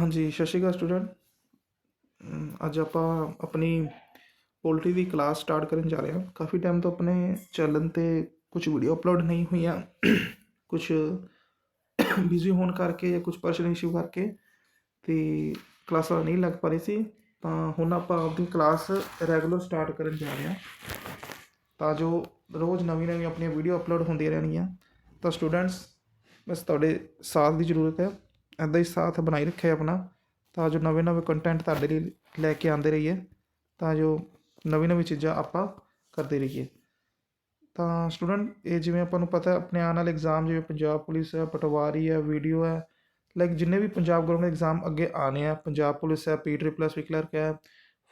ਹਾਂਜੀ, ਸਤਿ ਸ਼੍ਰੀ ਅਕਾਲ ਸਟੂਡੈਂਟ ਅੱਜ ਆਪਾਂ ਆਪਣੀ ਪੋਲਟਰੀ ਦੀ ਕਲਾਸ ਸਟਾਰਟ ਕਰਨ ਜਾ ਰਹੇ ਹਾਂ। ਕਾਫੀ ਟਾਈਮ ਤੋਂ ਆਪਣੇ ਚੈਨਲ ਤੇ ਕੁਝ ਵੀਡੀਓ ਅਪਲੋਡ ਨਹੀਂ ਹੋਈਆਂ। ਕੁਝ ਬਿਜ਼ੀ ਹੋਣ ਕਰਕੇ ਜਾਂ ਕੁਝ ਪਰਸਨਲ ਇਸ਼ੂ ਕਰਕੇ ਤੇ ਕਲਾਸਾਂ ਨਹੀਂ ਲੱਗ ਪਾ ਰਹੀ ਸੀ। ਤਾਂ ਹੁਣ ਆਪਾਂ ਆਪਣੀ ਕਲਾਸ ਰੈਗੂਲਰ ਸਟਾਰਟ ਕਰਨ ਜਾ ਰਹੇ ਹਾਂ। ਤਾਂ ਜੋ ਰੋਜ਼ ਨਵੀਂ ਨਵੀਂ ਆਪਣੀਆਂ ਵੀਡੀਓ ਅਪਲੋਡ ਹੁੰਦੀਆਂ ਰਹਿਣਗੀਆਂ। ਤਾਂ ਸਟੂਡੈਂਟਸ ਬਸ ਤੁਹਾਡੇ ਸਾਥ ਦੀ ਜ਼ਰੂਰਤ ਹੈ। ਇੱਦਾਂ ਹੀ ਸਾਥ ਬਣਾਈ ਰੱਖਿਆ ਆਪਣਾ, ਤਾਂ ਜੋ ਨਵੇਂ ਨਵੇਂ ਕੰਟੈਂਟ ਤੁਹਾਡੇ ਲਈ ਲੈ ਕੇ ਆਉਂਦੇ ਰਹੀਏ, ਤਾਂ ਜੋ ਨਵੀਂ ਨਵੀਂ ਚੀਜ਼ਾਂ ਆਪਾਂ ਕਰਦੇ ਰਹੀਏ ਤਾਂ ਸਟੂਡੈਂਟ ਇਹ ਜਿਵੇਂ ਆਪਾਂ ਨੂੰ ਪਤਾ, ਆਪਣੇ ਆਉਣ ਵਾਲੇ ਐਗਜ਼ਾਮ ਜਿਵੇਂ ਪੰਜਾਬ ਪੁਲਿਸ ਹੈ, ਪਟਵਾਰੀ ਹੈ ਵੀਡੀਓ ਹੈ ਲਾਈਕ ਜਿੰਨੇ ਵੀ ਪੰਜਾਬ ਗਵਰਨਮੈਂਟ ਐਗਜ਼ਾਮ ਅੱਗੇ ਆਣੇ ਆ, ਪੰਜਾਬ ਪੁਲਿਸ ਹੈ ਪੀ ਟ੍ਰਿਪਲ ਐਸ ਕਲਰਕ ਹੈ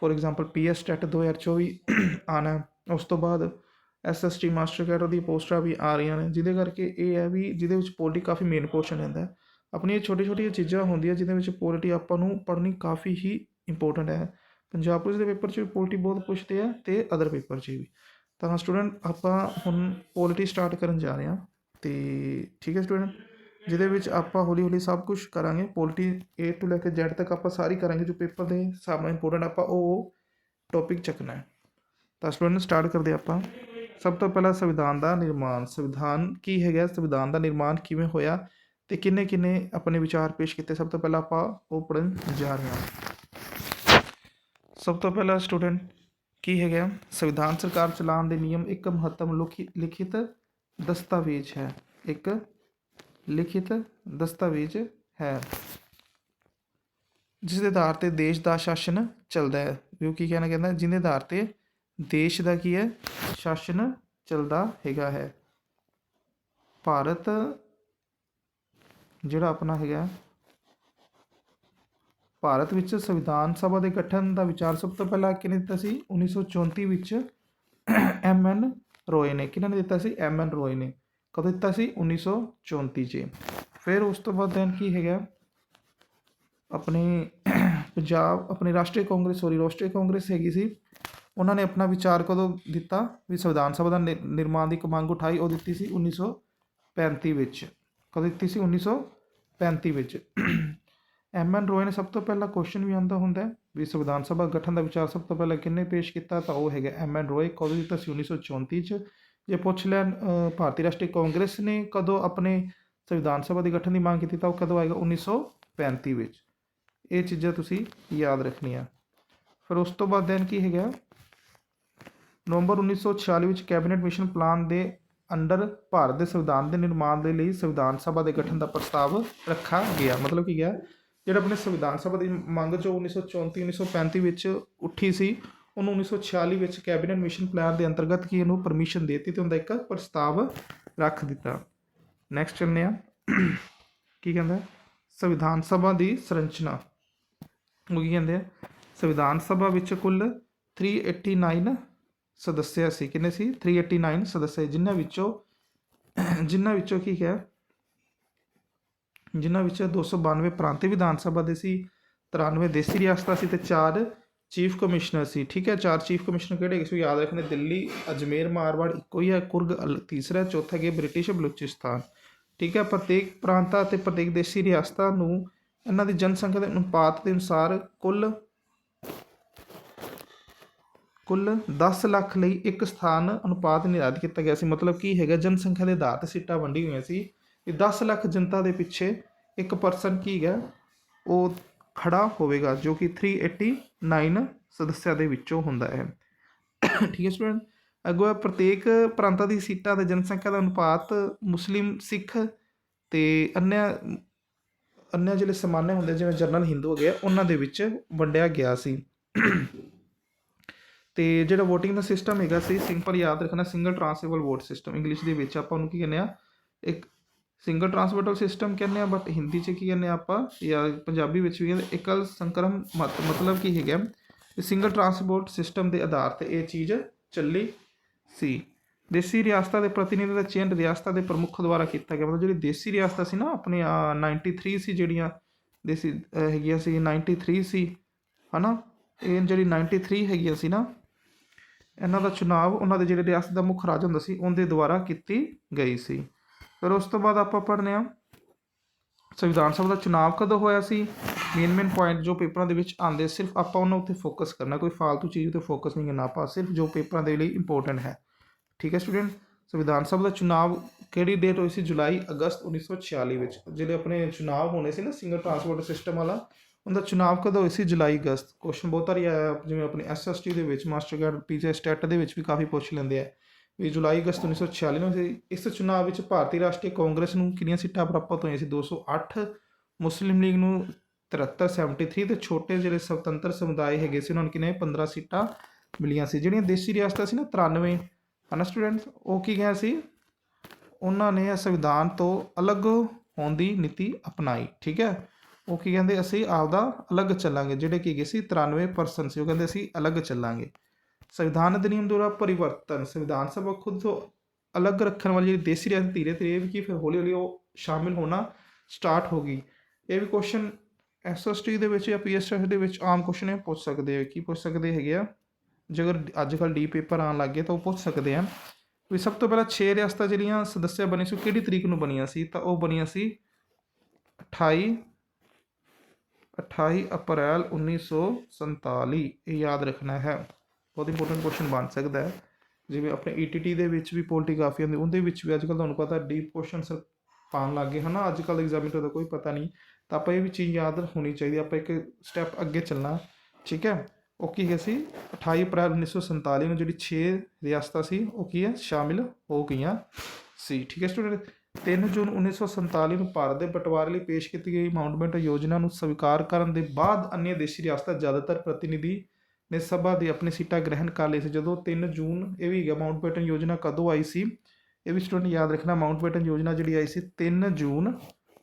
for example P S TET 2024 ਆਣਾ ਹੈ। ਉਸ ਤੋਂ ਬਾਅਦ S S T master cadre ਦੀ ਪੋਸਟਾਂ ਵੀ ਆ ਰਹੀਆਂ ਨੇ, ਜਿਹਦੇ ਕਰਕੇ ਇਹ ਹੈ ਵੀ ਜਿਹਦੇ ਵਿੱਚ ਪੋਲਿਟੀ ਕਾਫੀ ਮੇਨ ਪੋਰਸ਼ਨ ਰਹਿੰਦਾ ਹੈ ਆਪਣੀਆਂ ਛੋਟੀ ਛੋਟੀਆਂ ਚੀਜ਼ਾਂ ਹੁੰਦੀਆਂ ਜਿਹਦੇ ਵਿੱਚ ਪੋਲਿਟੀ ਆਪਾਂ ਨੂੰ ਪੜ੍ਹਨੀ ਕਾਫੀ ਹੀ ਇੰਪੋਰਟੈਂਟ ਹੈ। ਪੰਜਾਬ ਪੁਲਿਸ ਦੇ ਪੇਪਰ 'ਚ ਵੀ ਪੋਲਿਟੀ ਬਹੁਤ ਪੁੱਛਦੇ ਆ ਤੇ ਅਦਰ ਪੇਪਰ 'ਚ ਵੀ। ਤਾਂ ਸਟੂਡੈਂਟ ਆਪਾਂ ਹੁਣ ਪੋਲਿਟੀ ਸਟਾਰਟ ਕਰਨ ਜਾ ਰਹੇ ਹਾਂ। ਤੇ ਠੀਕ ਹੈ ਸਟੂਡੈਂਟ ਜਿਹਦੇ ਵਿੱਚ ਆਪਾਂ ਹੌਲੀ ਹੌਲੀ ਸਭ ਕੁਝ ਕਰਾਂਗੇ। ਪੋਲਿਟੀ A ਤੋਂ ਲੈ ਕੇ Z ਤੱਕ ਆਪਾਂ ਸਾਰੀ ਕਰਾਂਗੇ। ਜੋ ਪੇਪਰ ਦੇ ਹਿਸਾਬ ਨਾਲ ਇੰਪੋਰਟੈਂਟ ਆਪਾਂ ਉਹ ਟੌਪਿਕ ਚੱਕਣਾ ਹੈ। ਤਾਂ ਸਟੂਡੈਂਟ ਸਟਾਰਟ ਕਰਦੇ ਆਪਾਂ। ਸਭ ਤੋਂ ਪਹਿਲਾਂ ਸੰਵਿਧਾਨ ਦਾ ਨਿਰਮਾਣ। ਸੰਵਿਧਾਨ ਕੀ ਹੈਗਾ? ਸੰਵਿਧਾਨ ਦਾ ਨਿਰਮਾਣ ਕਿਵੇਂ ਹੋਇਆ? ਤੇ ਕਿੰਨੇ ਕਿੰਨੇ ਆਪਣੇ ਵਿਚਾਰ ਪੇਸ਼ ਕੀਤੇ? ਸਭ ਤੋਂ ਪਹਿਲਾਂ ਆਪਾਂ ਉਹ ਪੜਨ ਜਾ ਰਹੇ ਹਾਂ। ਸਭ ਤੋਂ ਪਹਿਲਾਂ ਸਟੂਡੈਂਟ ਕੀ ਹੈਗਾ? ਸੰਵਿਧਾਨ ਸਰਕਾਰ ਚਲਾਉਣ ਦੇ ਨਿਯਮ ਇੱਕ ਮਹੱਤਵ ਲਿਖਿਤ ਦਸਤਾਵੇਜ਼ ਹੈ। ਇੱਕ ਲਿਖਿਤ ਦਸਤਾਵੇਜ਼ ਹੈ। ਜਿਸ ਦੇ ਆਧਾਰ ਤੇ ਦੇਸ਼ ਦਾ ਸ਼ਾਸਨ ਚੱਲਦਾ ਹੈ। ਜੋ ਕੀ ਕਹਿਣਾ ਕਹਿੰਦਾ? ਜਿਹਦੇ ਆਧਾਰ ਤੇ ਦੇਸ਼ ਦਾ ਕੀ ਹੈ? ਸ਼ਾਸਨ ਚੱਲਦਾ ਹੈਗਾ ਹੈ। ਭਾਰਤ ਜਿਹੜਾ ਆਪਣਾ ਹੈਗਾ ਭਾਰਤ ਵਿੱਚ ਸੰਵਿਧਾਨ ਸਭਾ ਦੇ ਗਠਨ ਦਾ ਵਿਚਾਰ ਸਭ ਤੋਂ ਪਹਿਲਾਂ ਕਿਹਨੇ ਦਿੱਤਾ ਸੀ? 1934 ਵਿੱਚ ਐਮ ਐਨ ਰੋਏ ਨੇ। ਕਿਹਨਾਂ ਨੇ ਦਿੱਤਾ ਸੀ? ਐਮ ਐਨ ਰੋਏ ਨੇ। ਕਦੋਂ ਦਿੱਤਾ ਸੀ? 1934 ਚ। ਫਿਰ ਉਸ ਤੋਂ ਬਾਅਦ ਦੈਨ ਕੀ ਹੈਗਾ ਆਪਣੇ ਪੰਜਾਬ, ਆਪਣੀ ਰਾਸ਼ਟਰੀ ਕਾਂਗਰਸ, ਸੋਰੀ, ਰਾਸ਼ਟਰੀ ਕਾਂਗਰਸ ਹੈਗੀ ਸੀ। ਉਹਨਾਂ ਨੇ ਆਪਣਾ ਵਿਚਾਰ ਕਦੋਂ ਦਿੱਤਾ? ਵੀ ਸੰਵਿਧਾਨ ਸਭਾ ਦਾ ਨਿ- ਨਿਰਮਾਣ ਦੀ ਇੱਕ ਮੰਗ ਉਠਾਈ, ਉਹ ਦਿੱਤੀ ਸੀ 1935 ਵਿੱਚ। ਕਦੋਂ ਦਿੱਤੀ ਸੀ 1935 ਵਿੱਚ। ਐਮ ਐਨ ਰੋਏ ਨੇ ਸਭ ਤੋਂ ਪਹਿਲਾਂ ਕੁਐਸਚਨ ਵੀ ਆਉਂਦਾ ਹੁੰਦਾ ਹੈ ਵੀ ਸੰਵਿਧਾਨ ਸਭਾ ਗਠਨ ਦਾ ਵਿਚਾਰ ਸਭ ਤੋਂ ਪਹਿਲਾਂ ਕਿੰਨੇ ਪੇਸ਼ ਕੀਤਾ, ਤਾਂ ਉਹ ਹੈਗਾ ਐਮ ਐਨ ਰੋਏ ਕਦੋਂ ਦਿੱਤਾ ਸੀ? 1934 ਚ। ਜੇ ਪੁੱਛ ਲੈਣ ਭਾਰਤੀ ਰਾਸ਼ਟਰੀ ਕਾਂਗਰਸ ਨੇ ਕਦੋਂ ਆਪਣੇ ਸੰਵਿਧਾਨ ਸਭਾ ਦੇ ਗਠਨ ਦੀ ਮੰਗ ਕੀਤੀ, ਤਾਂ ਉਹ ਕਦੋਂ ਆਏਗਾ? 1935 ਵਿੱਚ। ਇਹ ਚੀਜ਼ਾਂ ਤੁਸੀਂ ਯਾਦ ਰੱਖਣੀਆਂ। ਫਿਰ ਉਸ ਤੋਂ ਬਾਅਦ ਦੈਨ ਕੀ ਹੈਗਾ? ਨਵੰਬਰ 1946 ਵਿੱਚ ਕੈਬਨਿਟ ਮਿਸ਼ਨ ਪਲਾਨ ਦੇ ਅੰਡਰ ਭਾਰਤ ਦੇ ਸੰਵਿਧਾਨ ਦੇ ਨਿਰਮਾਣ ਦੇ ਲਈ ਸੰਵਿਧਾਨ ਸਭਾ ਦੇ ਗਠਨ ਦਾ ਪ੍ਰਸਤਾਵ ਰੱਖਾ ਗਿਆ। ਮਤਲਬ ਕੀ ਗਿਆ ਜਿਹੜਾ ਆਪਣੇ ਸੰਵਿਧਾਨ ਸਭਾ ਦੀ ਮੰਗ ਜੋ 1934 1935 ਵਿੱਚ ਉੱਠੀ ਸੀ, ਉਹਨੂੰ 1946 ਵਿੱਚ ਕੈਬਨਿਟ ਮਿਸ਼ਨ ਪਲਾਨ ਦੇ ਅੰਤਰਗਤ ਕੀ ਇਹਨੂੰ ਪਰਮਿਸ਼ਨ ਦੇ ਦਿੱਤੀ ਤੇ ਉਹਦਾ ਇੱਕ ਪ੍ਰਸਤਾਵ ਰੱਖ ਦਿੱਤਾ। ਨੈਕਸਟ ਚੱਲਦੇ ਆ ਕੀ ਕਹਿੰਦਾ ਸੰਵਿਧਾਨ ਸਭਾ ਦੀ ਸੰਰਚਨਾ। ਉਹ ਕੀ ਕਹਿੰਦੇ ਆ? ਸੰਵਿਧਾਨ ਸਭਾ ਵਿੱਚ ਕੁੱਲ 389 ਸਦੱਸਿਆ ਸੀ, ਕਿੰਨੇ ਸੀ? 389 ਸਦੱਸਿਆ ਜਿਨ੍ਹਾਂ ਵਿੱਚੋਂ ਜਿਨ੍ਹਾਂ ਵਿੱਚੋਂ ਕੀ ਹੈ ਜਿਨ੍ਹਾਂ ਵਿੱਚ 292 ਪ੍ਰਾਂਤੀ ਵਿਧਾਨ ਸਭਾ ਦੇ ਸੀ 93 ਦੇਸੀ ਰਿਆਸਤਾਂ ਸੀ ਤੇ 4 ਚੀਫ ਕਮਿਸ਼ਨਰ ਸੀ। ਠੀਕ ਹੈ, ਚਾਰ ਚੀਫ ਕਮਿਸ਼ਨਰ ਕਿਹੜੇ ਸੀ ਯਾਦ ਰੱਖਣੇ, ਦਿੱਲੀ, ਅਜਮੇਰ, ਮਾਰਵਾੜ, ਇੱਕੋ ਹੀ ਹੈ, ਕੁਰਗ, ਅਲ- ਤੀਸਰਾ, ਚੌਥਾ ਗਿਆ ਬ੍ਰਿਟਿਸ਼, ਬਲੂਚਿਸਤਾਨ। ਠੀਕ ਹੈ, ਪ੍ਰਤੇਕ ਪ੍ਰਾਂਤਾਂ ਅਤੇ ਪ੍ਰਤੇਕ ਦੇਸੀ ਰਿਆਸਤਾਂ ਨੂੰ, ਇਹਨਾਂ ਦੀ ਜਨਸੰਖਿਆ ਦੇ ਅਨੁਪਾਤ ਦੇ ਅਨੁਸਾਰ ਕੁੱਲ ਕੁੱਲ 10 ਲੱਖ ਲਈ ਇੱਕ ਸਥਾਨ ਅਨੁਪਾਤ ਨਿਰਧਾਰਿਤ ਕੀਤਾ ਗਿਆ ਸੀ। ਮਤਲਬ ਕੀ ਹੈਗਾ, ਜਨਸੰਖਿਆ ਦੇ ਆਧਾਰ ਤੇ ਸੀਟਾਂ ਵੰਡੀ ਹੋਈਆਂ ਸੀ। ਇਹ 10 ਲੱਖ ਜਨਤਾ ਦੇ ਪਿੱਛੇ ਇੱਕ ਪਰਸਨ ਕੀ ਹੈਗਾ, ਉਹ ਖੜਾ ਹੋਵੇਗਾ, ਜੋ ਕਿ 389 ਸਦੱਸਿਆ ਦੇ ਵਿੱਚੋਂ ਹੁੰਦਾ ਹੈ। ਠੀਕ ਹੈ ਸਟੂਡੈਂਟ, ਅੱਗੋਂ ਪ੍ਰਤੇਕ ਪ੍ਰਾਂਤਾਂ ਦੀ ਸੀਟਾਂ ਤੇ ਜਨਸੰਖਿਆ ਦਾ ਅਨੁਪਾਤ ਮੁਸਲਿਮ, ਸਿੱਖ ਤੇ ਅਨਿਆ ਅਨਿਆ ਜਿਹੜੇ ਸਮਾਨੇ ਹੁੰਦੇ, ਜਿਵੇਂ ਜਨਰਲ ਹਿੰਦੂ ਹੋ ਗਿਆ ਉਹਨਾਂ ਦੇ ਵਿੱਚ ਵੰਡਿਆ ਗਿਆ ਸੀ। ਤੇ ਜਿਹੜਾ VOTING ਦਾ ਸਿਸਟਮ ਹੈਗਾ ਸੀ ਸਿੰਪਲ ਯਾਦ ਰੱਖਣਾ single transferable vote system English ਦੇ ਵਿੱਚ ਆਪਾਂ ਉਹਨੂੰ ਕੀ ਕਹਿੰਦੇ ਆ, ਇੱਕ ਸਿੰਗਲ ਟ੍ਰਾਂਸਫਰੇਬਲ ਸਿਸਟਮ ਕਹਿੰਦੇ ਆ ਬਟ ਹਿੰਦੀ 'ਚ ਕੀ ਕਹਿੰਦੇ ਆ ਆਪਾਂ, ਜਾਂ ਪੰਜਾਬੀ ਵਿੱਚ ਵੀ ਕਹਿੰਦੇ, ਇਕਲ ਸੰਕਰਮ ਮਤ- ਮਤਲਬ ਕੀ ਹੈਗਾ ਸਿੰਗਲ ਟ੍ਰਾਂਸਪੋਰਟ ਸਿਸਟਮ ਦੇ ਆਧਾਰ ਤੇ ਇਹ ਚੀਜ਼ ਚੱਲੀ ਸੀ। ਦੇਸੀ ਰਿਆਸਤਾਂ ਦੇ ਪ੍ਰਤੀਨਿਧ ਦਾ ਚੇਂਜ ਰਿਆਸਤਾਂ ਦੇ ਪ੍ਰਮੁੱਖ ਦੁਆਰਾ ਕੀਤਾ ਗਿਆ, ਮਤਲਬ ਜਿਹੜੀ ਦੇਸੀ ਰਿਆਸਤਾਂ ਸੀ ਨਾ, ਆਪਣੇ ਆਹ 93 ਸੀ ਜਿਹੜੀਆਂ ਦੇਸੀ ਹੈਗੀਆਂ ਸੀ 93 ਸੀ, ਹਨਾ? ਇਹ ਜਿਹੜੀ 93 ਹੈਗੀਆਂ ਸੀ ਨਾ ਇਹਨਾਂ ਦਾ ਚੁਣਾਵ ਉਹਨਾਂ ਦੇ ਜਿਹੜੇ ਰਿਆਸਤ ਦਾ ਮੁੱਖ ਰਾਜ ਹੁੰਦਾ ਸੀ, ਉਹਦੇ ਦੁਆਰਾ ਕੀਤੀ ਗਈ ਸੀ। ਫਿਰ ਉਸ ਤੋਂ ਬਾਅਦ ਆਪਾਂ ਪੜ੍ਹਨੇ ਆ ਸੰਵਿਧਾਨ ਸਭਾ ਦਾ ਚੁਣਾਵ ਕਦੋਂ ਹੋਇਆ ਸੀ? ਮੇਨ ਮੇਨ ਪੁਆਇੰਟ ਜੋ ਪੇਪਰਾਂ ਦੇ ਵਿੱਚ ਆਉਂਦੇ ਸਿਰਫ ਆਪਾਂ ਉਹਨਾਂ ਉੱਤੇ ਫੋਕਸ ਕਰਨਾ, ਕੋਈ ਫालतू ਚੀਜ਼ ਉੱਤੇ ਫੋਕਸ ਨਹੀਂ ਕਰਨਾ ਆਪਾਂ, ਸਿਰਫ ਜੋ ਪੇਪਰਾਂ ਦੇ ਲਈ ਇੰਪੋਰਟੈਂਟ ਹੈ। ਠੀਕ ਹੈ ਸਟੂਡੈਂਟ ਸੰਵਿਧਾਨ ਸਭਾ ਦਾ ਚੁਣਾਵ ਕਿਹੜੀ ਡੇਟ ਹੋਈ ਸੀ? ਜੁਲਾਈ, ਅਗਸਤ 1946 ਵਿੱਚ। ਜਿਹੜੇ ਆਪਣੇ ਚੁਣਾਵ ਹੋਣੇ ਸੀ ਨਾ ਸਿੰਗਲ ਟਰਾਂਸਪੋਰਟ ਸਿਸਟਮ ਵਾਲਾ ਉਹਦਾ ਚੁਣਾਵ ਕਦੋਂ ਹੋਈ ਸੀ? ਜੁਲਾਈ, ਅਗਸਤ? ਕੁਐਸਚਨ ਬਹੁਤ ਵਾਰੀ ਆਇਆ, ਜਿਵੇਂ ਆਪਣੇ ਐਸਐਸਟੀ ਦੇ ਵਿੱਚ ਮਾਸਟਰ ਕਾਰਡ ਪੀਜੀ ਸਟੈਟ ਦੇ ਵਿੱਚ ਵੀ ਕਾਫੀ ਪੁੱਛ ਲੈਂਦੇ ਆ ਵੀ ਜੁਲਾਈ, ਅਗਸਤ 1946 ਨੂੰ ਇਸ ਚੁਣਾਵ ਵਿੱਚ ਭਾਰਤੀ ਰਾਸ਼ਟਰੀ ਕਾਂਗਰਸ ਨੂੰ ਕਿੰਨੀਆਂ ਸੀਟਾਂ ਪ੍ਰਾਪਤ ਹੋਈਆਂ ਸੀ? 208 ਮੁਸਲਿਮ ਲੀਗ ਨੂੰ 73 73 ਤੇ ਛੋਟੇ ਜਿਹੜੇ ਸੁਤੰਤਰ ਸਮੁਦਾਇ ਹੈਗੇ ਸੀ, ਉਹਨਾਂ ਨੂੰ ਕਿੰਨੇ 15 ਸੀਟਾਂ ਮਿਲੀਆਂ ਸੀ? ਜਿਹੜੀਆਂ ਦੇਸੀ ਰਿਆਸਤਾਂ ਸੀ ਨਾ 93 ਹਨਾ ਸਟੂਡੈਂਟਸ ਉਹ ਕੀ ਕਿਹਾ ਸੀ? ਉਹਨਾਂ ਨੇ ਸੰਵਿਧਾਨ ਤੋਂ ਅਲੱਗ ਹੋਣ ਦੀ ਨੀਤੀ ਅਪਣਾਈ, ਠੀਕ ਹੈ? ਉਹ ਕੀ ਕਹਿੰਦੇ, ਅਸੀਂ ਆਪਦਾ ਅਲੱਗ ਚੱਲਾਂਗੇ, ਜਿਹੜੇ ਕੀ ਗਏ ਸੀ 93% ਸੀ, ਉਹ ਕਹਿੰਦੇ ਅਸੀਂ ਅਲੱਗ ਚੱਲਾਂਗੇ। ਸੰਵਿਧਾਨ ਅਧਿਨਿਯਮ ਦੁਆਰਾ ਪਰਿਵਰਤਨ, ਸੰਵਿਧਾਨ ਸਭਾ ਖੁਦ ਤੋਂ ਅਲੱਗ ਰੱਖਣ ਵਾਲੀ ਜਿਹੜੀ ਦੇਸੀ ਰਿਆਸਤ ਧੀਰੇ ਧੀਰੇ ਵੀ ਕੀ ਫਿਰ ਹੌਲੀ ਹੌਲੀ ਉਹ ਸ਼ਾਮਿਲ ਹੋਣਾ ਸਟਾਰਟ ਹੋ ਗਈ। ਇਹ ਵੀ ਕੁਐਸਚਨ ਐਸਐਸਟੀ ਦੇ ਵਿੱਚ ਜਾਂ ਪੀਐਸਐਸ ਦੇ ਵਿੱਚ ਆਮ ਕੁਐਸਚਨ ਇਹ ਪੁੱਛ ਸਕਦੇ ਆ, ਕੀ ਪੁੱਛ ਸਕਦੇ ਹੈਗੇ ਆ? ਜੇਕਰ ਅੱਜ ਕੱਲ ਡੀ ਪੇਪਰ ਆਉਣ ਲੱਗੇ ਤਾਂ ਉਹ ਪੁੱਛ ਸਕਦੇ ਆ। ਵੀ ਸਭ ਤੋਂ ਪਹਿਲਾਂ 6 ਰਿਆਸਤਾਂ ਜਿਹੜੀਆਂ ਸਦੱਸਿਆ ਬਣੀ ਸੀ, ਉਹ ਕਿਹੜੀ ਤਰੀਕ ਨੂੰ ਬਣੀਆਂ ਸੀ? ਤਾਂ ਉਹ ਬਣੀਆਂ ਸੀ 28 28 ਅਪ੍ਰੈਲ 1947 ਇਹ ਯਾਦ ਰੱਖਣਾ ਹੈ। ਬਹੁਤ ਇੰਪੋਰਟੈਂਟ ਕੁਐਸਚਨ ਬਣ ਸਕਦਾ ਹੈ। ਜਿਵੇਂ ਆਪਣੇ ਈਟੀਟੀ ਦੇ ਵਿੱਚ ਵੀ ਪੋਲਿਟੀ ਕਾਫੀ ਆਉਂਦੀ ਉਹਦੇ ਵਿੱਚ ਵੀ ਅੱਜ ਕੱਲ ਤੁਹਾਨੂੰ ਪਤਾ ਡੀਪ ਕੁਐਸਚਨਸ ਪਾਉਣ ਲੱਗੇ ਹਨਾ? ਅੱਜ ਕੱਲ ਐਗਜ਼ਾਮੀਨਰ ਦਾ ਕੋਈ ਪਤਾ ਨਹੀਂ। ਤਾਂ ਆਪਾਂ ਇਹ ਵੀ ਚੀਜ਼ ਯਾਦ ਹੋਣੀ ਚਾਹੀਦੀ ਆਪਾਂ ਇੱਕ ਸਟੈਪ ਅੱਗੇ ਚੱਲਣਾ। ਠੀਕ ਹੈ? ਉਹ ਕੀ ਹੈ ਸੀ? 28 ਅਪ੍ਰੈਲ 1947 ਨੂੰ ਜਿਹੜੀ 6 ਰਿਆਸਤਾਂ ਸੀ, ਉਹ ਕੀ ਹੈ? ਸ਼ਾਮਿਲ ਹੋ ਗਈਆਂ ਸੀ। ਠੀਕ ਹੈ ਸਟੂਡੈਂਟ 3 ਜੂਨ 1947 ਨੂੰ ਭਾਰਤ ਦੇ ਬਟਵਾਰੇ ਲਈ ਪੇਸ਼ ਕੀਤੀ ਗਈ ਮਾਊਂਟਬੈਟਨ ਯੋਜਨਾ ਨੂੰ ਸਵੀਕਾਰ ਕਰਨ ਦੇ ਬਾਅਦ ਅન્ય ਦੇਸ਼ੀ ਰਿਆਸਤਾਂ ਜ਼ਿਆਦਾਤਰ ਪ੍ਰਤੀਨਿਧੀ ਨੇ ਸਭਾ ਦੀ ਆਪਣੀ ਸੀਟਾਂ ਗ੍ਰਹਿਣ ਕਰ ਲਈ ਸੀ। ਜਦੋਂ 3 ਜੂਨ ਇਹ ਵੀ ਹੈਗਾ ਮਾਊਂਟਬੈਟਨ ਯੋਜਨਾ ਕਦੋਂ ਆਈ ਸੀ? ਇਹ ਵੀ ਸਟੂਡੈਂਟ ਯਾਦ ਰੱਖਣਾ ਮਾਊਂਟਬੈਟਨ ਯੋਜਨਾ ਜਿਹੜੀ ਆਈ ਸੀ 3 ਜੂਨ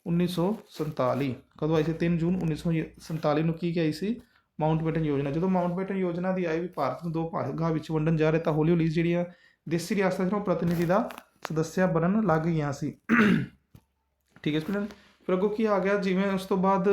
1947 ਕਦੋਂ ਆਈ ਸੀ? 3 ਜੂਨ 1947 ਨੂੰ ਕੀ ਆਈ ਸੀ? ਮਾਊਂਟਬੈਟਨ ਯੋਜਨਾ। ਜਦੋਂ ਮਾਊਂਟਬੈਟਨ ਯੋਜਨਾ ਦੀ ਆਈ ਵੀ ਭਾਰਤ ਨੂੰ ਦੋ ਭਾਗਾਂ ਵਿੱਚ ਵੰਡਣ ਜਾ ਰਹੇ ਤਾਂ ਹੌਲੀ ਹੌਲੀ ਜਿਹੜੀਆਂ ਦੇਸੀ ਰਿਆਸਤਾਂ ਸੀ ਉਹ ਪ੍ਰਤੀਨਿਧੀ ਦਾ ਸਦੱਸਿਆ ਬਣਨ ਲੱਗ ਗਈਆਂ ਸੀ। ਠੀਕ ਹੈ ਸਟੂਡੈਂਟ, ਫਿਰ ਅੱਗੋਂ ਕੀ ਆ ਗਿਆ? ਜਿਵੇਂ ਉਸ ਤੋਂ ਬਾਅਦ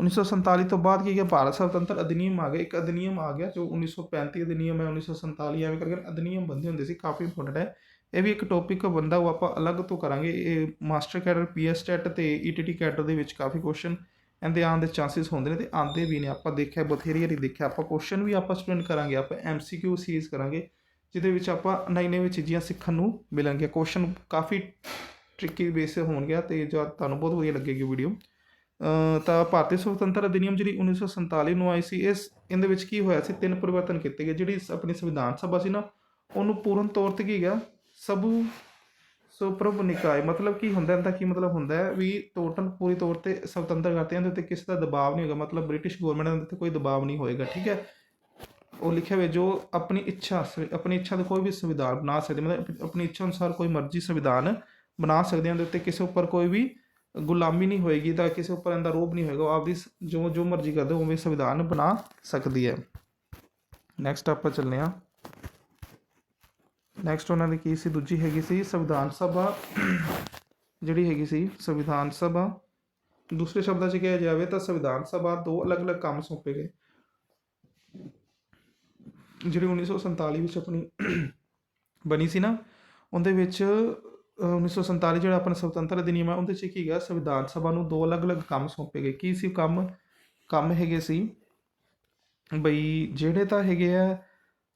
1947 ਤੋਂ ਬਾਅਦ ਕੀ ਗਿਆ? ਭਾਰਤ ਸਵਤੰਤਰ ਅਧਿਨਿਯਮ ਆ ਗਿਆ। ਇੱਕ ਅਧਿਨਿਯਮ ਆ ਗਿਆ ਜੋ 1935 ਅਧਿਨਿਯਮ ਹੈ 1947 ਐਵੇਂ ਕਰਕੇ ਅਧਿਨਿਯਮ ਬੰਦੇ ਹੁੰਦੇ ਸੀ, ਕਾਫੀ ਇੰਪੋਰਟੈਂਟ ਹੈ। ਇਹ ਵੀ ਇੱਕ ਟੌਪਿਕ ਬੰਦਾ ਉਹ ਆਪਾਂ ਅਲੱਗ ਤੋਂ ਕਰਾਂਗੇ। ਇਹ ਮਾਸਟਰ ਕੈਡਰ ਪੀਐਸ ਟੈਟ ਤੇ ਈਟੀਟੀ ਕੈਡਰ ਦੇ ਵਿੱਚ ਕਾਫੀ ਕੁਐਸਚਨ ਇਹਦੇ ਆਉਣ ਦੇ ਚਾਂਸਸ ਹੁੰਦੇ ਨੇ ਤੇ ਆਉਂਦੇ ਵੀ ਨੇ। ਆਪਾਂ ਦੇਖਿਆ, ਬਥੇਰੀ ਵਾਰੀ ਦੇਖਿਆ। ਆਪਾਂ ਕੁਐਸਚਨ ਵੀ ਆਪਾਂ ਸਟੂਡੈਂਟ ਕਰਾਂਗੇ, ਆਪਾਂ ਐਮਸੀਕਿਊ ਸੀਰੀਜ਼ ਕਰਾਂਗੇ। ਜਿਹਦੇ ਵਿੱਚ ਆਪਾਂ ਨਈ ਨਵੀਂ ਚੀਜ਼ਾਂ ਸਿੱਖਣ ਨੂੰ ਮਿਲਣਗੀਆਂ ਕੁਐਸਚਨ ਕਾਫੀ ਟ੍ਰਿਕੀ ਬੇਸ ਹੋਣਗੇ ਤੇ ਜੋ ਤੁਹਾਨੂੰ ਬਹੁਤ ਵਧੀਆ ਲੱਗੇਗੀ ਵੀਡੀਓ ਤਾਂ ਭਾਰਤੀ ਸੁਤੰਤਰ ਅਧਿਨਿਯਮ ਜਿਹੜੀ 1947 ਨੂੰ ਆਈ ਸੀ, ਇਸ ਇਹਦੇ ਵਿੱਚ ਕੀ ਹੋਇਆ ਸੀ? ਤਿੰਨ ਪਰਿਵਰਤਨ ਕੀਤੇ ਗਏ। ਜਿਹੜੀ ਆਪਣੀ ਸੰਵਿਧਾਨ ਸਭਾ ਸੀ ਨਾ, ਉਹਨੂੰ ਪੂਰਨ ਤੌਰ ਤੇ ਕੀ ਗਿਆ? ਸਭੂ ਸੁਪਰਭ ਨਿਕਾਏ। ਮਤਲਬ ਕੀ ਹੁੰਦਾ ਇਹਦਾ, ਕੀ ਮਤਲਬ ਹੁੰਦਾ ਹੈ? ਵੀ ਟੋਟਲ ਪੂਰੀ ਤੌਰ ਤੇ ਸੁਤੰਤਰ ਕਰਤੇ ਇਹਦੇ ਉੱਤੇ ਕਿਸੇ ਦਾ ਦਬਾਅ ਨਹੀਂ ਹੋਏਗਾ। ਮਤਲਬ ਬ੍ਰਿਟਿਸ਼ ਗਵਰਨਮੈਂਟ ਦੇ ਉੱਤੇ ਕੋਈ ਦਬਾਅ ਨਹੀਂ ਹੋਏਗਾ, ਠੀਕ ਹੈ? ਉਹ ਲਿਖਿਆ ਹੋਇਆ ਜੋ ਆਪਣੀ ਇੱਛਾ ਆਪਣੀ ਇੱਛਾ ਦਾ ਕੋਈ ਵੀ ਸੰਵਿਧਾਨ ਬਣਾ ਸਕਦੇ, ਮਤਲਬ ਆਪਣੀ ਇੱਛਾ ਅਨੁਸਾਰ ਕੋਈ ਮਰਜ਼ੀ ਸੰਵਿਧਾਨ ਬਣਾ ਸਕਦੇ ਹਾਂ ਦੇ ਉੱਤੇ ਕਿਸੇ ਉੱਪਰ ਕੋਈ ਵੀ ਗੁਲਾਮੀ ਨਹੀਂ ਹੋਏਗੀ ਤਾਂ ਕਿਸੇ ਉੱਪਰ ਇਹਦਾ ਰੋਬ ਨਹੀਂ ਹੋਏਗਾ ਆਪਦੀ ਜੋ ਜੋ ਮਰਜ਼ੀ ਕਰਦੇ, ਉਵੇਂ ਸੰਵਿਧਾਨ ਬਣਾ ਸਕਦੀ ਹੈ। ਨੈਕਸਟ ਆਪਾਂ ਚੱਲਦੇ ਹਾਂ। ਨੈਕਸਟ ਉਹਨਾਂ ਦੀ ਕੀ ਸੀ? ਦੂਜੀ ਹੈਗੀ ਸੀ ਸੰਵਿਧਾਨ ਸਭਾ, ਜਿਹੜੀ ਹੈਗੀ ਸੀ ਸੰਵਿਧਾਨ ਸਭਾ। ਦੂਸਰੇ ਸ਼ਬਦਾਂ 'ਚ ਕਿਹਾ ਜਾਵੇ ਤਾਂ ਸੰਵਿਧਾਨ ਸਭਾ ਦੋ ਅਲੱਗ-ਅਲੱਗ ਕੰਮ ਸੌਂਪੇ ਗਏ। ਜਿਹੜੀ 1947 ਵਿੱਚ ਆਪਣੀ ਬਣੀ ਸੀ ਨਾ, ਉਹਦੇ ਵਿੱਚ 1947 ਜਿਹੜਾ ਆਪਣਾ ਸੁਤੰਤਰ ਅਧਿਨਿਯਮ ਹੈ, ਉਹਦੇ 'ਚ ਕੀ ਗਿਆ, ਸੰਵਿਧਾਨ ਸਭਾ ਨੂੰ ਦੋ ਅਲੱਗ-ਅਲੱਗ ਕੰਮ ਸੌਂਪੇ ਗਏ। ਕੀ ਸੀ ਕੰਮ? ਕੰਮ ਹੈਗੇ ਸੀ ਬਈ ਜਿਹੜੇ ਤਾਂ ਹੈਗੇ ਆ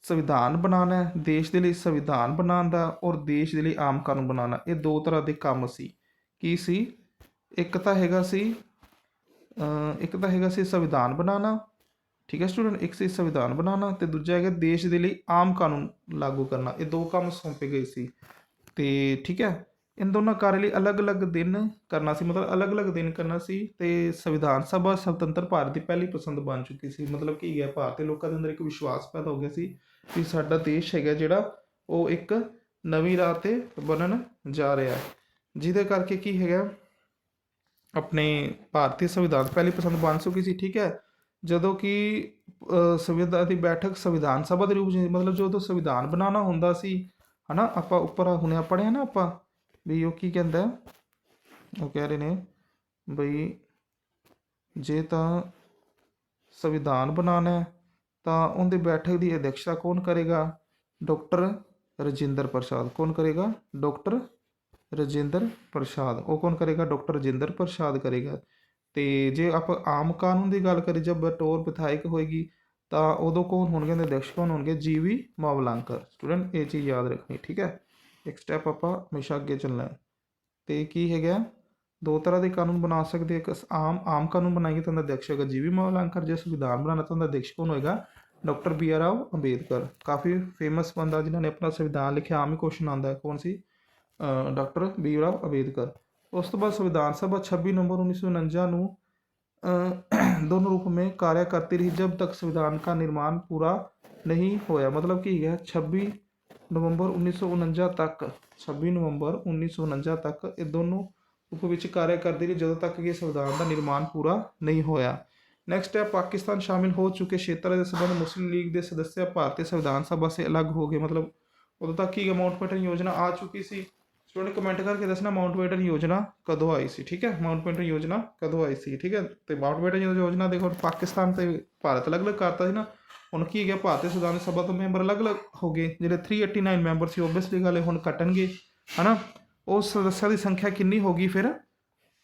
ਸੰਵਿਧਾਨ ਬਣਾਉਣਾ ਦੇਸ਼ ਦੇ ਲਈ ਸੰਵਿਧਾਨ ਬਣਾਉਣ ਦਾ ਔਰ ਦੇਸ਼ ਦੇ ਲਈ ਆਮ ਕਾਨੂੰਨ ਬਣਾਉਣਾ, ਇਹ ਦੋ ਤਰ੍ਹਾਂ ਦੇ ਕੰਮ ਸੀ। ਕੀ ਸੀ? ਇੱਕ ਤਾਂ ਹੈਗਾ ਸੀ ਇੱਕ ਤਾਂ ਹੈਗਾ ਸੀ ਸੰਵਿਧਾਨ ਬਣਾਉਣਾ ਠੀਕ ਹੈ ਸਟੂਡੈਂਟ ਇੱਕ ਸੀ ਸੰਵਿਧਾਨ ਬਣਾਉਣਾ ਤੇ ਦੂਜਾ ਹੈਗਾ ਦੇਸ਼ ਦੇ ਲਈ ਆਮ ਕਾਨੂੰਨ ਲਾਗੂ ਕਰਨਾ। ਇਹ ਦੋ ਕੰਮ ਸੌਂਪੇ ਗਏ ਸੀ। ਤੇ ਠੀਕ ਹੈ, ਇਨ ਦੋਨਾਂ ਕਾਰਜ ਲਈ ਅਲੱਗ-ਅਲੱਗ ਦਿਨ ਕਰਨਾ ਸੀ, ਮਤਲਬ ਅਲੱਗ-ਅਲੱਗ ਦਿਨ ਕਰਨਾ ਸੀ ਤੇ ਸੰਵਿਧਾਨ ਸਭਾ ਸੁਤੰਤਰ ਭਾਰਤ ਦੀ ਪਹਿਲੀ ਪਸੰਦ ਬਣ ਚੁੱਕੀ ਸੀ। ਮਤਲਬ ਕੀ ਹੈ, ਭਾਰਤੀ ਲੋਕਾਂ ਦੇ ਅੰਦਰ ਇੱਕ ਵਿਸ਼ਵਾਸ ਪੈਦਾ ਹੋ ਗਿਆ ਸੀ ਕਿ ਸਾਡਾ ਦੇਸ਼ ਹੈਗਾ ਜਿਹੜਾ ਉਹ ਇੱਕ ਨਵੀਂ ਰਾਹ ਤੇ ਬਣਨ ਜਾ ਰਿਹਾ ਜਿਹਦੇ ਕਰਕੇ ਕੀ ਹੈਗਾ, ਆਪਣੇ ਭਾਰਤੀ ਸੰਵਿਧਾਨ ਪਹਿਲੀ ਪਸੰਦ ਬਣ ਚੁੱਕੀ ਸੀ, ਠੀਕ ਹੈ। ਜਦੋਂ ਕਿ ਸੰਵਿਧਾਨ ਦੀ ਬੈਠਕ ਸੰਵਿਧਾਨ ਸਭਾ ਦੇ ਰੂਪ ਵਿੱਚ ਮਤਲਬ ਜਦੋਂ ਸੰਵਿਧਾਨ ਬਣਾਉਣਾ ਹੁੰਦਾ ਸੀ, ਹਨਾ, ਆਪਾਂ ਉੱਪਰ ਹੁਣੇ ਪੜ੍ਹਿਆ ਨਾ ਆਪਾਂ, ਵੀ ਉਹ ਕੀ ਕਹਿੰਦਾ ਉਹ ਕਹਿ ਰਹੇ ਨੇ ਬਈ, ਜੇ ਤਾਂ ਸੰਵਿਧਾਨ ਬਣਾਉਣਾ ਹੈ, ਤਾਂ ਉਹਦੇ ਬੈਠਕ ਦੀ ਅਧਿਕਸ਼ਤਾ ਕੌਣ ਕਰੇਗਾ? ਡਾਕਟਰ ਰਜਿੰਦਰ ਪ੍ਰਸਾਦ। ਕੌਣ ਕਰੇਗਾ? ਡਾਕਟਰ ਰਜਿੰਦਰ ਪ੍ਰਸਾਦ। ਉਹ ਕੌਣ ਕਰੇਗਾ? ਡਾਕਟਰ ਰਜਿੰਦਰ ਪ੍ਰਸਾਦ ਕਰੇਗਾ। ਤੇ ਜੇ ਆਪਾਂ ਆਮ ਕਾਨੂੰਨ ਦੀ ਗੱਲ ਕਰੀਏ ਜਦ ਬਤੌਰ ਵਿਧਾਇਕ ਹੋਏਗੀ, ਤਾਂ ਉਦੋਂ ਕੌਣ ਹੋਣਗੇ? ਦੇ ਅਧਿਕਸ਼ ਕੌਣ ਹੋਣਗੇ? ਜੀਵੀ ਮਾਵਲਾਂਕਰ। ਸਟੂਡੈਂਟ, ਇਹ ਚੀਜ਼ ਯਾਦ ਰੱਖਣੀ, ਠੀਕ ਹੈ? ਇੱਕ ਸਟੈਪ ਆਪਾਂ ਹਮੇਸ਼ਾ ਅੱਗੇ ਚੱਲਣਾ ਹੈ। ਤੇ ਕੀ ਹੈਗਾ? ਦੋ ਤਰ੍ਹਾਂ ਦੇ ਕਾਨੂੰਨ ਬਣਾ ਸਕਦੇ ਇੱਕ ਆਮ ਆਮ ਕਾਨੂੰਨ ਬਣਾਈਏ ਤਾਂ ਉਹਦਾ ਅਧਿਕਸ਼ ਹੋਏਗਾ ਜੀਵੀ ਮਾਵਲਾਂਕਰ, ਜੇ ਸੰਵਿਧਾਨ ਬਣਾਉਣਾ ਤਾਂ ਉਹਦਾ ਅਧਿਕਸ਼ ਕੌਣ ਹੋਏਗਾ? Doctor B R Rao Ambedkar. ਕਾਫੀ ਫੇਮਸ ਬੰਦਾ ਜਿਨ੍ਹਾਂ ਨੇ ਆਪਣਾ ਸੰਵਿਧਾਨ ਲਿਖਿਆ, ਆਮ ਹੀ ਕੁਐਸਚਨ ਆਉਂਦਾ ਹੈ। ਕੌਣ ਸੀ? Doctor B R Rao Ambedkar. ਉਸ के बाद संविधान सभा 26 नवंबर उन्नीस ਨੂੰ दोनों रूप में कार्य करती रही जब तक संविधान का निर्माण पूरा नहीं होया मतलब कि है 26 ਨਵੰਬਰ 1949 ਤੱਕ 26 ਨਵੰਬਰ 1949 ਤੱਕ ਇਹ ਦੋਨੋਂ ਰੂਪ ਵਿੱਚ ਕਾਰਜ ਕਰਦੀ ਰਹੀ ਜਦੋਂ ਤੱਕ ਕਿ ਸੰਵਿਧਾਨ ਦਾ ਨਿਰਮਾਣ ਪੂਰਾ ਨਹੀਂ ਹੋਇਆ। ਨੈਕਸਟ ਹੈ, ਪਾਕਿਸਤਾਨ ਸ਼ਾਮਿਲ ਹੋ ਚੁੱਕੇ ਖੇਤਰ ਦੇ ਸਬੰਧ ਮੁਸਲਿਮ ਲੀਗ ਦੇ ਸਦੱਸਿਆ ਭਾਰਤੀ ਸੰਵਿਧਾਨ ਸਭਾ ਸੇ ਅਲੱਗ ਹੋ ਗਏ। ਮਤਲਬ ਉਦੋਂ ਤੱਕ ਕੀ ਮਾਊਂਟ ਪੈਟਨ ਯੋਜਨਾ ਆ ਚੁੱਕੀ ਸੀ? ਸਟੂਡੈਂਟ ਕਮੈਂਟ ਕਰਕੇ ਦੱਸਣਾ ਮਾਊਂਟਬੈਟਨ ਯੋਜਨਾ ਕਦੋਂ ਆਈ ਸੀ, ਠੀਕ ਹੈ? ਮਾਊਂਟਬੈਟਨ ਯੋਜਨਾ ਕਦੋਂ ਆਈ ਸੀ, ਠੀਕ ਹੈ? ਤੇ ਮਾਊਂਟਬੈਟਨ ਯੋਜਨਾ ਦੇਖੋ, ਪਾਕਿਸਤਾਨ ਤੇ ਭਾਰਤ ਅਲੱਗ-ਅਲੱਗ ਕਰਤਾ ਸੀ ਨਾ, ਹੁਣ ਕੀ ਗਿਆ? ਭਾਰਤੀ ਸੰਵਿਧਾਨ ਸਭਾ ਤੋਂ ਮੈਂਬਰ ਅਲੱਗ-ਅਲੱਗ ਹੋ ਗਏ, ਜਿਹੜੇ 389 ਮੈਂਬਰ ਸੀ ਓਬਵੀਅਸਲੀ ਗੱਲ ਹੈ ਹੁਣ ਕੱਟਣਗੇ, ਹਨਾ? ਉਹ ਸਦੱਸਿਆ ਦੀ ਸੰਖਿਆ ਕਿੰਨੀ ਹੋ ਗਈ ਫਿਰ?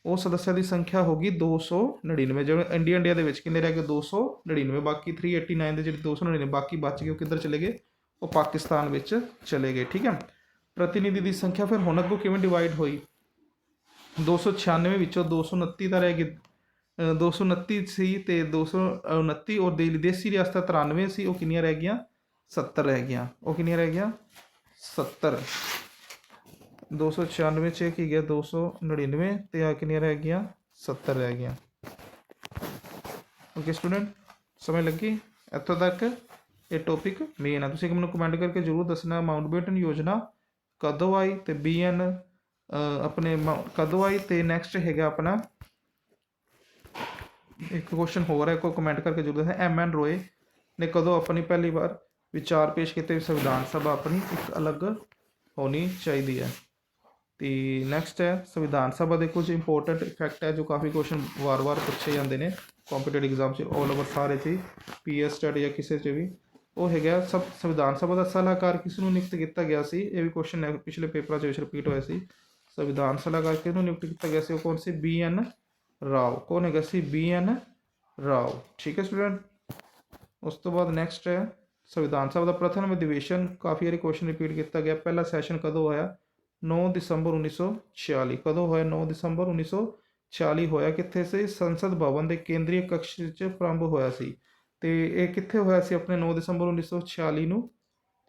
ਉਹ ਸਦੱਸਿਆ ਦੀ ਸੰਖਿਆ ਹੋ ਗਈ 299 ਜਿਵੇਂ ਇੰਡੀਆ ਇੰਡੀਆ ਦੇ ਵਿੱਚ ਕਿੰਨੇ ਰਹਿ ਗਏ? 299 ਬਾਕੀ 389 ਦੇ ਜਿਹੜੇ 299 ਬਾਕੀ ਬਚ ਗਏ, ਉਹ ਕਿੱਧਰ ਚਲੇ ਗਏ? ਉਹ ਪਾਕਿਸਤਾਨ ਵਿੱਚ ਚਲੇ ਗਏ, ਠੀਕ ਹੈ? ਪ੍ਰਤੀਨਿਧੀ ਦੀ ਸੰਖਿਆ ਫਿਰ ਹੁਣ ਅੱਗੋਂ ਕਿਵੇਂ ਡਿਵਾਈਡ ਹੋਈ? 296 ਵਿੱਚੋਂ 229 ਦਾ ਰਹਿ ਗਏ ਅ, 229 ਸੀ ਤੇ 229 ਔਰ ਦੇਸੀ ਰਿਆਸਤਾਂ 93 ਸੀ ਉਹ ਕਿੰਨੀਆਂ ਰਹਿ ਗਈਆਂ? 70 ਰਹਿ ਗਈਆਂ। ਉਹ ਕਿੰਨੀਆਂ ਰਹਿ ਗਈਆਂ? 70 296 ਚ ਕੀ ਗਿਆ? 299 ਤੇ ਆ ਕਿੰਨੀਆਂ ਰਹਿ ਗਈਆਂ? 70 ਰਹਿ ਗਈਆਂ। ਓਕੇ ਸਟੂਡੈਂਟ ਸਮਝ ਲੱਗੀ? ਇੱਥੋਂ ਤੱਕ ਇਹ ਟੌਪਿਕ ਮੇਨ ਹੈ ਤੁਸੀਂ ਮੈਨੂੰ ਕਮੈਂਟ ਕਰਕੇ ਜਰੂਰ ਦੱਸਣਾ ਮਾਊਂਟਬੇਟਨ ਯੋਜਨਾ ਕਦੋਂ ਆਈ ਤੇ ਬੀਐਨ ਆਪਣੇ ਕਦੋਂ ਆਈ ਤੇ ਨੈਕਸਟ ਹੈਗਾ ਆਪਣਾ। ਇੱਕ ਕੁਐਸਚਨ ਹੋਰ ਹੈ ਕੋਈ ਕਮੈਂਟ ਕਰਕੇ ਜਰੂਰ ਦੱਸਣਾ ਐਮ ਐਨ ਰੋਏ ਨੇ ਕਦੋਂ ਆਪਣੀ ਪਹਿਲੀ ਵਾਰ ਵਿਚਾਰ ਪੇਸ਼ ਕੀਤੇ? ਵੀ ਸੰਵਿਧਾਨ ਸਭਾ ਆਪਣੀ ਇੱਕ ਅਲੱਗ ਹੋਣੀ ਚਾਹੀਦੀ ਹੈ। ਤੇ ਨੈਕਸਟ ਹੈ, ਸੰਵਿਧਾਨ ਸਭਾ ਦੇ ਕੁਝ ਇੰਪੋਰਟੈਂਟ ਇਫੈਕਟ ਹੈ, ਜੋ ਕਾਫੀ ਕੁਐਸਚਨ ਵਾਰ-ਵਾਰ ਪੁੱਛੇ ਜਾਂਦੇ ਨੇ। ਕੰਪੀਟੀਟਿਵ ਐਗਜ਼ਾਮ 'ਚ ਆਲ ਓਵਰ ਸਾਰੇ 'ਚ ਪੀਐਸ ਸਟੱਡੀ ਜਾਂ ਕਿਸੇ 'ਚ ਵੀ। ਉਹ ਹੈਗਾ, ਸਭ ਸੰਵਿਧਾਨ ਸਭਾ ਦਾ ਸਲਾਹਕਾਰ ਕਿਸ ਨੂੰ ਨਿਯੁਕਤ ਕੀਤਾ ਗਿਆ ਸੀ? ਇਹ ਵੀ ਕੁਐਸਚਨ ਹੈ, ਪਿਛਲੇ ਪੇਪਰਾਂ 'ਚ ਵਿੱਚ ਰਿਪੀਟ ਹੋਇਆ ਸੀ। ਸੰਵਿਧਾਨ ਸਲਾਹਕਾਰ ਕਿਸ ਨੂੰ ਨਿਯੁਕਤ ਕੀਤਾ ਗਿਆ ਸੀ? ਉਹ ਕੌਣ ਸੀ? B N Rao. ਕੌਣ ਹੈਗਾ ਸੀ? B N Rao. ਠੀਕ ਹੈ ਸਟੂਡੈਂਟ ਉਸ ਤੋਂ ਬਾਅਦ ਨੈਕਸਟ ਹੈ, ਸੰਵਿਧਾਨ ਸਭਾ ਦਾ ਪ੍ਰਥਮ ਅਧਿਵੇਸ਼ਨ। ਕਾਫੀ ਵਾਰੀ ਕੁਐਸਚਨ ਰਿਪੀਟ ਕੀਤਾ ਗਿਆ। ਪਹਿਲਾ ਸੈਸ਼ਨ ਕਦੋਂ ਹੋਇਆ 9 ਦਸੰਬਰ 1946 ਕਦੋਂ ਹੋਇਆ? 9 ਦਸੰਬਰ 1946 ਹੋਇਆ ਕਿੱਥੇ ਸੀ? ਸੰਸਦ ਭਵਨ ਦੇ ਕੇਂਦਰੀ ਕਕਸ਼ ਵਿੱਚ ਪ੍ਰਾਰੰਭ ਹੋਇਆ ਸੀ। ਤੇ ਇਹ ਕਿੱਥੇ ਹੋਇਆ ਸੀ ਆਪਣੇ 9 ਦਸੰਬਰ 1946 ਨੂੰ?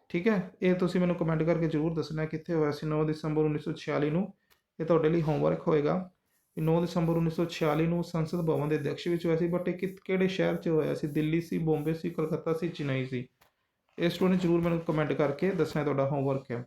ਠੀਕ ਹੈ, ਇਹ ਤੁਸੀਂ ਮੈਨੂੰ ਕਮੈਂਟ ਕਰਕੇ ਜ਼ਰੂਰ ਦੱਸਣਾ ਕਿੱਥੇ ਹੋਇਆ ਸੀ 9 ਦਸੰਬਰ 1946 ਨੂੰ। ਇਹ ਤੁਹਾਡੇ ਲਈ ਹੋਮਵਰਕ ਹੋਏਗਾ। ਕਿ 9 ਦਸੰਬਰ 1946 ਨੂੰ ਸੰਸਦ ਭਵਨ ਦੇ ਅਧਿਕਸ਼ ਵਿੱਚ ਹੋਇਆ ਸੀ ਬਟ ਇਹ ਕਿ- ਕਿਹੜੇ ਸ਼ਹਿਰ 'ਚ ਹੋਇਆ ਸੀ? ਦਿੱਲੀ ਸੀ, ਬੰਬੇ ਸੀ, ਕਲਕੱਤਾ ਸੀ, ਚੇਨਈ ਸੀ? ਇਹ ਸਟੂਡੈਂਟ ਜ਼ਰੂਰ ਮੈਨੂੰ ਕਮੈਂਟ ਕਰਕੇ ਦੱਸਣਾ ਤੁਹਾਡਾ ਹੋਮਵਰਕ ਹੈ।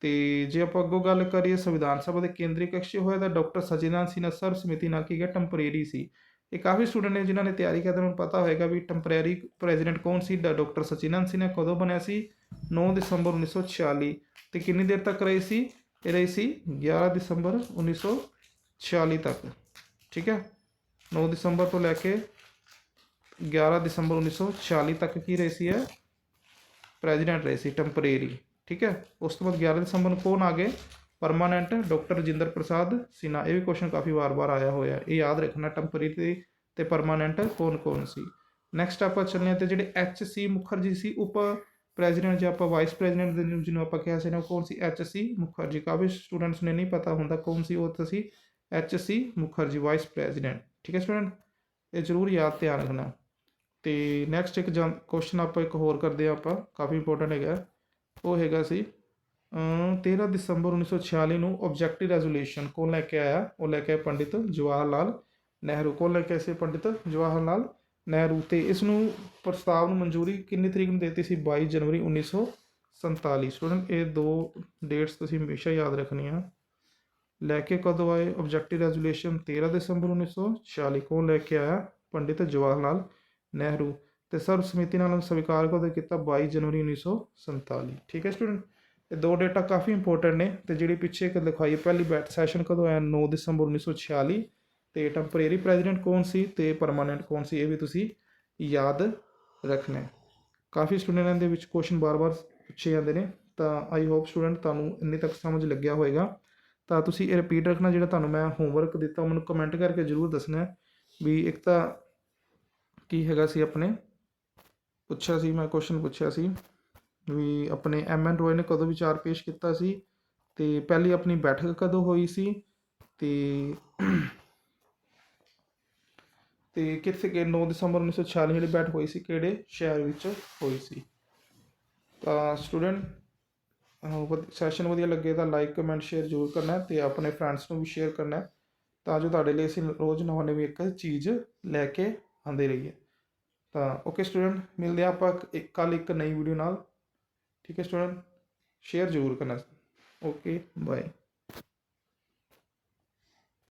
ਤੇ ਜੇ ਆਪਾਂ ਅੱਗੋਂ ਗੱਲ ਕਰੀਏ ਸੰਵਿਧਾਨ ਸਭਾ ਦੇ ਕੇਂਦਰੀ ਕਕਸ਼ 'ਚ ਹੋਇਆ ਤਾਂ ਡਾਕਟਰ ਸਚਿਦਾਨੰਦ ਸਿੰਘ ਸਰਵ ਸਮਿਤੀ ਨਾਲ ਕੀ ਗਿਆ ਟੈਂਪਰੇਰੀ ਸੀ। ਇਹ ਕਾਫੀ ਸਟੂਡੈਂਟ ਨੇ ਜਿਨ੍ਹਾਂ ਨੇ ਤਿਆਰੀ ਕੀਤੀ ਉਹਨਾਂ ਨੂੰ ਪਤਾ ਹੋਏਗਾ ਵੀ ਟੈਂਪਰੇਰੀ ਪ੍ਰੈਜ਼ੀਡੈਂਟ ਕੌਣ ਸੀ ਡਾਕਟਰ ਸਚਿਦਾਨੰਦ ਸਿੰਘ ਨੇ ਕਦੋਂ ਬਣਿਆ ਸੀ 9 ਦਸੰਬਰ 1946 ਤੇ ਕਿੰਨੀ ਦੇਰ ਤੱਕ ਰਹੀ ਸੀ, ਇਹ ਰਹੀ ਸੀ 11 ਦਸੰਬਰ 1946 ਤੱਕ, ਠੀਕ ਹੈ? 9 ਦਸੰਬਰ ਤੋਂ ਲੈ ਕੇ 11 ਦਸੰਬਰ 1946 ਤੱਕ ਕੀ ਰਹੀ ਸੀ ਇਹ? ਪ੍ਰੈਜ਼ੀਡੈਂਟ ਰਹੇ ਸੀ, ਟੈਂਪਰੇਰੀ, ਠੀਕ ਹੈ? ਉਸ ਤੋਂ ਬਾਅਦ 11 ਦਸੰਬਰ ਨੂੰ ਕੌਣ ਆ ਗਏ? ਪਰਮਾਨੈਂਟ ਡਾਕਟਰ ਰਜਿੰਦਰ ਪ੍ਰਸਾਦ ਸਿਨਹਾ ਇਹ ਵੀ ਕੁਐਸਚਨ ਕਾਫੀ ਵਾਰ-ਵਾਰ ਆਇਆ ਹੋਇਆ ਇਹ ਯਾਦ ਰੱਖਣਾ ਟੈਂਪਰੇਰੀ ਤੇ ਪਰਮਾਨੈਂਟ ਕੌਣ-ਕੌਣ ਸੀ? ਨੈਕਸਟ ਆਪਾਂ ਚੱਲਦੇ ਹਾਂ ਤੇ ਜਿਹੜੇ ਐਚ ਸੀ ਮੁਖਰਜੀ ਸੀ, ਉਪ ਪ੍ਰੈਜ਼ੀਡੈਂਟ ਜਾਂ ਆਪਾਂ ਵਾਈਸ ਪ੍ਰੈਜ਼ੀਡੈਂਟ ਦੇ ਜਿਹਨੂੰ ਆਪਾਂ ਕਿਹਾ ਸੀ ਨਾ, ਉਹ ਕੌਣ ਸੀ? ਐਚ ਸੀ ਮੁਖਰਜੀ ਕਾਫੀ ਸਟੂਡੈਂਟਸ ਨੇ ਨਹੀਂ ਪਤਾ ਹੁੰਦਾ ਕੌਣ ਸੀ, ਉਹ ਤਾਂ ਸੀ H C Mukherjee vice president ਠੀਕ ਹੈ ਸਟੂਡੈਂਟ ਇਹ ਜ਼ਰੂਰ ਯਾਦ ਧਿਆਨ ਰੱਖਣਾ। ਤੇ ਨੈਕਸਟ ਇੱਕ ਕੁਐਸਚਨ ਆਪਾਂ ਇੱਕ ਹੋਰ ਕਰਦੇ ਹਾਂ ਆਪਾਂ। ਕਾਫੀ ਇੰਪੋਰਟੈਂਟ ਹੈਗਾ। ਉਹ ਹੈਗਾ ਸੀ 13 ਦਸੰਬਰ 1946 ਨੂੰ ਆਬਜੈਕਟਿਵ ਰੈਜ਼ੋਲੂਸ਼ਨ ਕੌਣ ਲੈ ਕੇ ਆਇਆ? ਉਹ ਲੈ ਕੇ ਆਇਆ ਪੰਡਿਤ ਜਵਾਹਰ ਲਾਲ ਨਹਿਰੂ। ਕੌਣ ਲੈ ਕੇ ਆਏ ਸੀ ਪੰਡਿਤ ਜਵਾਹਰ ਲਾਲ ਨਹਿਰੂ? ਤੇ ਇਸ ਨੂੰ ਪ੍ਰਸਤਾਵ ਨੂੰ ਮਨਜ਼ੂਰੀ ਕਿੰਨੀ ਤਰੀਕ ਨੂੰ ਦਿੱਤੀ ਸੀ? 22 ਜਨਵਰੀ 1947 ਸਟੂਡੈਂਟ ਇਹ ਦੋ ਡੇਟਸ ਤੁਸੀਂ ਹਮੇਸ਼ਾ ਯਾਦ ਰੱਖਣੀਆਂ। ਲੈ ਕੇ ਕਦੋਂ ਆਏ? ਆਬਜੈਕਟਿਵ ਰੈਜ਼ੋਲੂਸ਼ਨ 13 ਦਸੰਬਰ 1946 ਕੌਣ ਲੈ ਕੇ ਆਇਆ? ਪੰਡਿਤ ਜਵਾਹਰ ਲਾਲ ਨਹਿਰੂ। ਤੇ ਸਰਵ ਸਮਿਤੀ ਨਾਲ ਸਵੀਕਾਰ ਕਦੋਂ ਕੀਤਾ? 22 ਜਨਵਰੀ 1947 ਠੀਕ ਹੈ ਸਟੂਡੈਂਟ ਇਹ ਦੋ ਡੇਟਾ ਕਾਫੀ ਇੰਪੋਰਟੈਂਟ ਨੇ ਤੇ ਜਿਹੜੀ ਪਿੱਛੇ ਇੱਕ ਲਿਖਾਈ ਹੈ, ਪਹਿਲੀ ਬੈਟ ਸੈਸ਼ਨ ਕਦੋਂ ਆਇਆ 9 ਦਸੰਬਰ 1946 ਤੇ ਟੈਂਪਰੇਰੀ ਪ੍ਰੈਜ਼ੀਡੈਂਟ ਕੌਣ ਸੀ ਤੇ ਪਰਮਾਨੈਂਟ ਕੌਣ ਸੀ ਇਹ ਵੀ ਤੁਸੀਂ ਯਾਦ ਰੱਖਣਾ ਹੈ। ਕਾਫੀ ਸਟੂਡੈਂਟਾਂ ਦੇ ਵਿੱਚ ਕੁਐਸਚਨ ਬਾਰ-ਬਾਰ ਪੁੱਛੇ ਜਾਂਦੇ ਨੇ ਤਾਂ ਆਈ ਹੋਪ ਸਟੂਡੈਂਟ ਤੁਹਾਨੂੰ ਇੰਨੇ ਤੱਕ ਸਮਝ ਲੱਗਿਆ ਹੋਵੇਗਾ ਤਾਂ ਤੁਸੀਂ ਇਹ ਰਿਪੀਟ ਰੱਖਣਾ ਜਿਹੜਾ ਤੁਹਾਨੂੰ ਮੈਂ ਹੋਮਵਰਕ ਦਿੱਤਾ ਉਹ ਮੈਨੂੰ ਕਮੈਂਟ ਕਰਕੇ ਜ਼ਰੂਰ ਦੱਸਣਾ ਵੀ ਇੱਕ ਤਾਂ ਕੀ ਹੈਗਾ ਸੀ ਆਪਣੇ? ਪੁੱਛਿਆ ਸੀ ਮੈਂ ਕੁਐਸਚਨ ਪੁੱਛਿਆ ਸੀ। ਵੀ ਆਪਣੇ ਐਮ ਐਨ ਰੋਏ ਨੇ ਕਦੋਂ ਵਿਚਾਰ ਪੇਸ਼ ਕੀਤਾ ਸੀ ਤੇ ਪਹਿਲੀ ਆਪਣੀ ਬੈਠਕ ਕਦੋਂ ਹੋਈ ਸੀ ਤੇ ਤੇ ਕਿੱਥੇ ਕਿ 9 ਦਸੰਬਰ 1946 ਜਿਹੜੀ ਬੈਠਕ ਹੋਈ ਸੀ, ਕਿਹੜੇ ਸ਼ਹਿਰ ਵਿੱਚ ਹੋਈ ਸੀ? ਤਾਂ ਸਟੂਡੈਂਟ ਸੈਸ਼ਨ ਵਧੀਆ ਲੱਗੇ ਤਾਂ ਲਾਈਕ ਕਮੈਂਟ ਸ਼ੇਅਰ ਜ਼ਰੂਰ ਕਰਨਾ ਹੈ ਤੇ ਆਪਣੇ ਫਰੈਂਡਸ ਨੂੰ ਵੀ ਸ਼ੇਅਰ ਕਰਨਾ ਤਾਂ ਜੋ ਤੁਹਾਡੇ ਲਈ ਅਸੀਂ ਰੋਜ਼ ਨਵਾਂ ਨਵੀਂ ਇੱਕ ਚੀਜ਼ ਲੈ ਕੇ ਆਉਂਦੇ ਰਹੀਏ। ਤਾਂ ਓਕੇ ਸਟੂਡੈਂਟ ਮਿਲਦੇ ਹਾਂ ਆਪਾਂ ਇੱਕ ਕੱਲ ਇੱਕ ਨਈ ਵੀਡੀਓ ਨਾਲ। ਠੀਕ ਹੈ ਸਟੂਡੈਂਟ ਸ਼ੇਅਰ ਜ਼ਰੂਰ ਕਰਨਾ ਓਕੇ ਬਾਏ